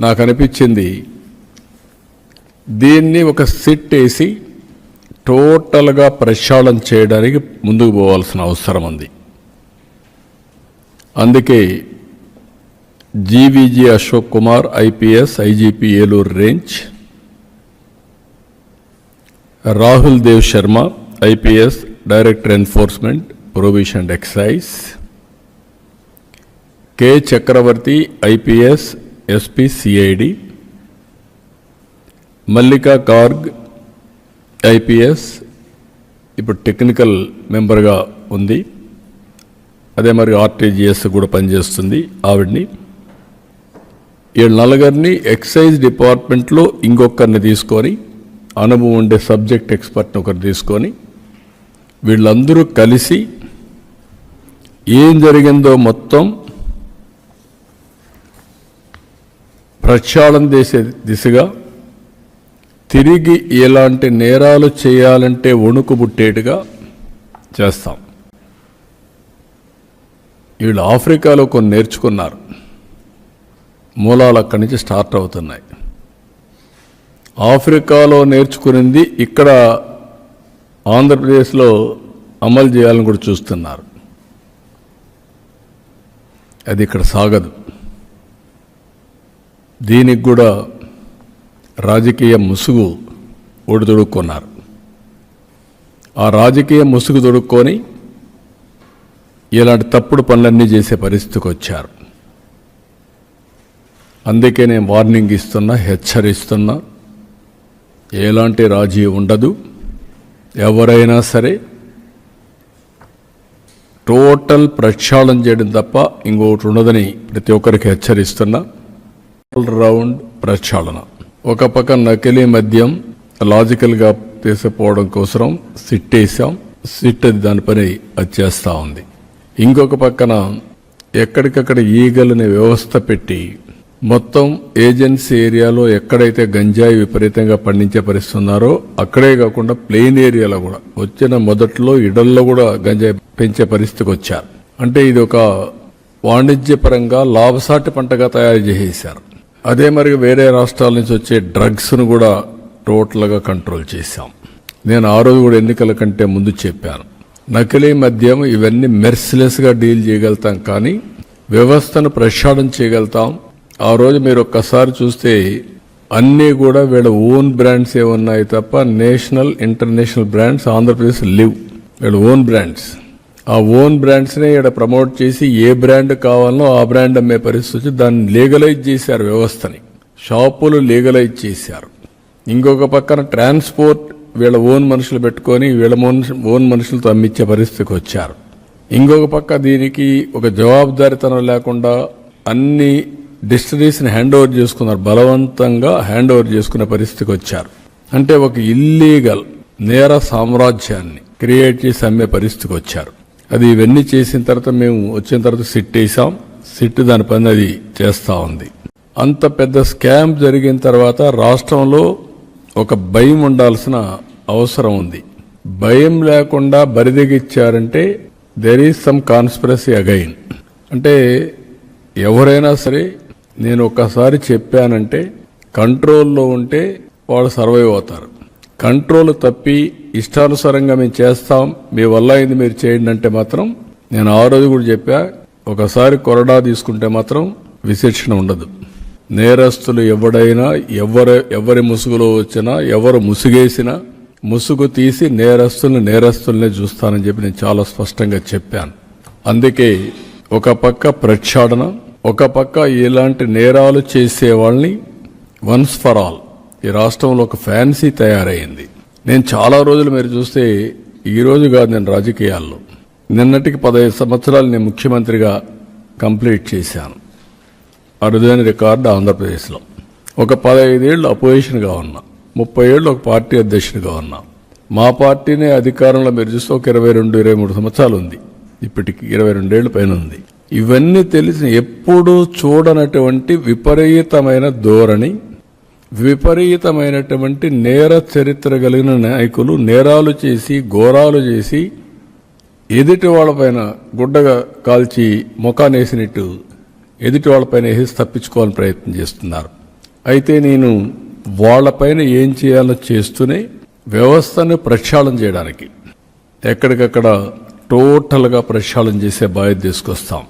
నాకు అనిపించింది. దీన్ని ఒక సిట్ వేసి టోటల్గా ప్రక్షాళన చేయడానికి ముందుకు పోవాల్సిన అవసరం ఉంది. అందుకే GVG Ashok Kumar IPS IGP Eluru range Rahul Dev Sharma IPS director enforcement prohibition excise K Chakravarthi IPS SP CID Mallika Garg IPS ఇప్పుడు టెక్నికల్ మెంబర్గా ఉంది. అదే మరి ఆర్టీజీఎస్ కూడా పనిచేస్తుంది ఆవిడ్ని. వీళ్ళ నలుగురిని ఎక్సైజ్ డిపార్ట్మెంట్లో ఇంకొకరిని తీసుకొని అనుభవం ఉండే సబ్జెక్ట్ ఎక్స్పర్ట్ని ఒకరు తీసుకొని వీళ్ళందరూ కలిసి ఏం జరిగిందో మొత్తం ప్రక్షాళన చేసే దిశగా తిరిగి ఎలాంటి నేరాలు చేయాలంటే వణుకుబుట్టేట్టుగా చేస్తాం. వీళ్ళు ఆఫ్రికాలో కొన్ని నేర్చుకున్నారు. మూలాలు అక్కడి నుంచి స్టార్ట్ అవుతున్నాయి. ఆఫ్రికాలో నేర్చుకునింది ఇక్కడ ఆంధ్రప్రదేశ్లో అమలు చేయాలని కూడా చూస్తున్నారు. అది ఇక్కడ సాగదు. దీనికి కూడా రాజకీయ ముసుగు ఒడిదొడుక్కున్నారు. ఆ రాజకీయ ముసుగు దొడుక్కొని ఇలాంటి తప్పుడు పనులన్నీ చేసే పరిస్థితికి వచ్చారు. అందుకే నేను వార్నింగ్ ఇస్తున్నా హెచ్చరిస్తున్నా ఎలాంటి రాజీ ఉండదు. ఎవరైనా సరే టోటల్ ప్రక్షాళన చేయడం తప్ప ఇంకోటి ఉండదని ప్రతి ఒక్కరికి హెచ్చరిస్తున్నా. రౌండ్ ప్రక్షాళన. ఒక పక్క నకిలీ మద్యం లాజికల్గా తీసుకుపోవడం కోసం సిట్ వేసాం సిట్ అది దాని పని అది చేస్తూ ఉంది. ఇంకొక పక్కన ఎక్కడికక్కడ ఈగలని వ్యవస్థ పెట్టి మొత్తం ఏజెన్సీ ఏరియాలో ఎక్కడైతే గంజాయి విపరీతంగా పండించే పరిస్థితున్నారో అక్కడే కాకుండా ప్లెయిన్ ఏరియాలో కూడా. వచ్చిన మొదట్లో ఇడల్లో కూడా గంజాయి పెంచే పరిస్థితికి వచ్చారు. అంటే ఇది ఒక వాణిజ్యపరంగా లాభసాటి పంటగా తయారు చేసేశారు. అదే మరి వేరే రాష్ట్రాల నుంచి వచ్చే డ్రగ్స్ను కూడా టోటల్గా కంట్రోల్ చేశాం. నేను ఆ రోజు కూడా ఎన్నికల కంటే ముందు చెప్పాను. నకిలీ మద్యం ఇవన్నీ మెర్సిలెస్గా డీల్ చేయగలుగుతాం కానీ వ్యవస్థను ప్రక్షాళన చేయగలుగుతాం. ఆ రోజు మీరు ఒక్కసారి చూస్తే అన్నీ కూడా వీళ్ళ ఓన్ బ్రాండ్స్ ఏ ఉన్నాయి తప్ప national international brands Andhra Pradesh live. వీళ్ళ ఓన్ బ్రాండ్స్ ఆ ఓన్ బ్రాండ్స్నే ఇక్కడ ప్రమోట్ చేసి ఏ బ్రాండ్ కావాలనో ఆ బ్రాండ్ అమ్మే పరిస్థితి వచ్చి దాన్ని లీగలైజ్ చేశారు వ్యవస్థని. షాపులు లీగలైజ్ చేశారు. ఇంకొక పక్కన ట్రాన్స్పోర్ట్ వీళ్ళ ఓన్ మనుషులు పెట్టుకొని వీళ్ళ ఓన్ మనుషులతో అమ్మించే పరిస్థితికి వచ్చారు. ఇంకొక పక్క దీనికి ఒక జవాబుదారితనం లేకుండా అన్ని డిస్టరీస్ని హ్యాండ్ ఓవర్ చేసుకున్నారు. బలవంతంగా హ్యాండ్ ఓవర్ చేసుకునే పరిస్థితికి వచ్చారు. అంటే ఒక ఇల్లీగల్ నేర సామ్రాజ్యాన్ని క్రియేట్ చేసి అమ్మే పరిస్థితికి వచ్చారు. అది ఇవన్నీ చేసిన తర్వాత మేము వచ్చిన తర్వాత సిట్ వేసాం. సిట్ దాని పని అది చేస్తూ ఉంది. అంత పెద్ద స్కామ్ జరిగిన తర్వాత రాష్ట్రంలో ఒక భయం ఉండాల్సిన అవసరం ఉంది. భయం లేకుండా బరిదిగిచ్చారంటే there is some conspiracy again అంటే ఎవరైనా సరే నేను ఒక్కసారి చెప్పానంటే కంట్రోల్లో ఉంటే వాళ్ళు సర్వైవ్ అవుతారు. కంట్రోల్ తప్పి ఇష్టానుసారంగా మేము చేస్తాం మీ వల్ల అయింది మీరు చేయండి అంటే మాత్రం నేను ఆ రోజు కూడా చెప్పా ఒకసారి కొరడా తీసుకుంటే మాత్రం విశేషణ ఉండదు. నేరస్తులు ఎవడైనా ఎవరు ఎవరి ముసుగులో వచ్చినా ఎవరు ముసుగేసినా ముసుగు తీసి నేరస్తుల్ని నేరస్తుల్నే చూస్తానని చెప్పి నేను చాలా స్పష్టంగా చెప్పాను. అందుకే ఒక పక్క ప్రక్షాళన ఒక పక్క ఇలాంటి నేరాలు చేసే వాళ్ళని వన్స్ ఫర్ ఆల్ ఈ రాష్ట్రంలో ఒక ఫ్యాన్సీ తయారైంది. నేను చాలా రోజులు మీరు చూస్తే ఈరోజు కాదు నేను రాజకీయాల్లో. నిన్నటికి పదహైదు సంవత్సరాలు నేను ముఖ్యమంత్రిగా కంప్లీట్ చేశాను. అరుదైన రికార్డు ఆంధ్రప్రదేశ్లో. ఒక పదహైదేళ్ళు అపోజిషన్గా ఉన్నా. ముప్పై ఏళ్ళు ఒక పార్టీ అధ్యక్షుడిగా ఉన్నా. మా పార్టీనే అధికారంలో మీరు చూస్తే ఒక ఇరవై రెండు ఇరవై మూడు సంవత్సరాలు ఉంది. ఇప్పటికి ఇరవై రెండేళ్ళ పైన ఉంది. ఇవన్నీ తెలిసి ఎప్పుడూ చూడనటువంటి విపరీతమైన ధోరణి విపరీతమైనటువంటి నేర చరిత్ర కలిగిన నాయకులు నేరాలు చేసి ఘోరాలు చేసి ఎదుటి వాళ్ళపైన గుడ్డగా కాల్చి ముఖానేసినట్టు ఎదుటి వాళ్ళపైన వేసి తప్పించుకోవాలని ప్రయత్నం చేస్తున్నారు. అయితే నేను వాళ్ళపైన ఏం చేయాలో చేస్తూనే వ్యవస్థను ప్రక్షాళన చేయడానికి ఎక్కడికక్కడ టోటల్గా ప్రక్షాళన చేసే బాధ్యత తీసుకొస్తాం.